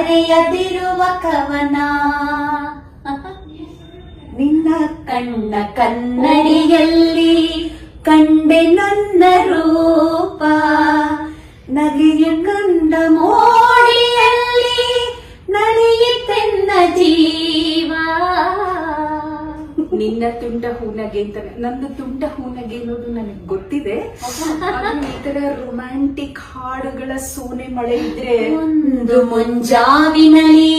ಬರೆಯದಿರುವ ಕವನ. ನಿನ್ನ ಕಣ್ಣ ಕನ್ನಡಿಯಲ್ಲಿ ಕಂಡೆ ನನ್ನ ರೂಪ. ನಗೆಯ ಕಂಡ ಮೋಡಿಯಲ್ಲಿ ನಡೆಯುತ್ತೆನ್ನ ಜೀವ. ನಿನ್ನ ತುಂಡ ಹೂನಗೆ ಅಂತ, ನನ್ನ ತುಂಡ ಹೂನಗೆ ಅನ್ನೋದು ಆದ್ರೆ ಈ ತರ ರೊಮ್ಯಾಂಟಿಕ್ ಹಾಡುಗಳ ಸೋನೆ ಮಳೆ ಇದ್ರೆ ಒಂದು ಮುಂಜಾವಿನಲ್ಲಿ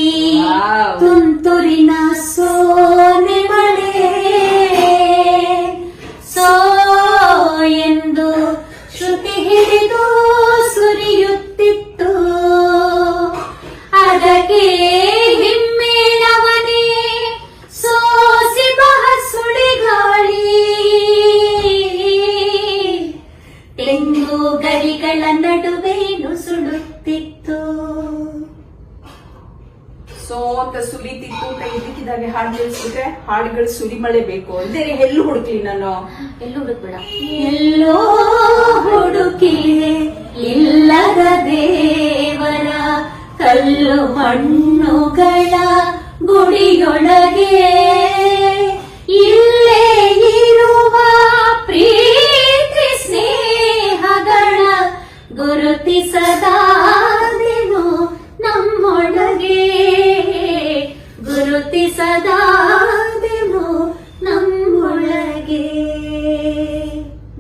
ತುಂತುರಿನ ಸೋನೆ ಮಳೆ. ಸೋ ಎಂದು ಶ್ರುತಿ ಹಿಡಿದು ಸುರಿಯುತ್ತಿತ್ತು ಅಂತ ಸುಲಿತಿತ್ತು ಅಂತ ಇದಕ್ಕಿದ್ದಾಗೆ ಹಾಡು ಸುಟ್ರೆ ಹಾಡುಗಳು ಸುರಿಮಳೆ ಬೇಕು ಅಂದ್ರೆ ಎಲ್ಲೂ ಹುಡುಕ್ಲಿ ನಾನು. ಎಲ್ಲೂ ಹುಡುಕ್ಬೇಡ. ಎಲ್ಲೋ ಹುಡುಕಿ ಇಲ್ಲದ ದೇವರ ಕಲ್ಲು ಮಣ್ಣುಗಳ ಗುಡಿಯೊಳಗೆ. ಇಲ್ಲೇ ಇರುವ ಪ್ರೀತಿ ಸ್ನೇಹಗಳ ಗುರುತಿಸದಾದೆನು ನಮ್ಮೊಳಗೆ. ಗುರುತಿಸದಾದೆನು ನಮ್ಮೊಳಗೆ.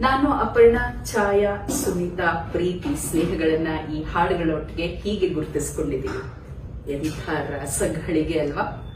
ನಾನು ಅಪರ್ಣಾ ಛಾಯಾ ಸುನೀತಾ ಪ್ರೀತಿ ಸ್ನೇಹಗಳನ್ನ ಈ ಹಾಡುಗಳೊಟ್ಟಿಗೆ ಹೀಗೆ ಗುರುತಿಸ್ಕೊಂಡಿದ್ದೀನಿ. ಎಂಥ ರಸಗಳಿಗೆ ಅಲ್ವಾ?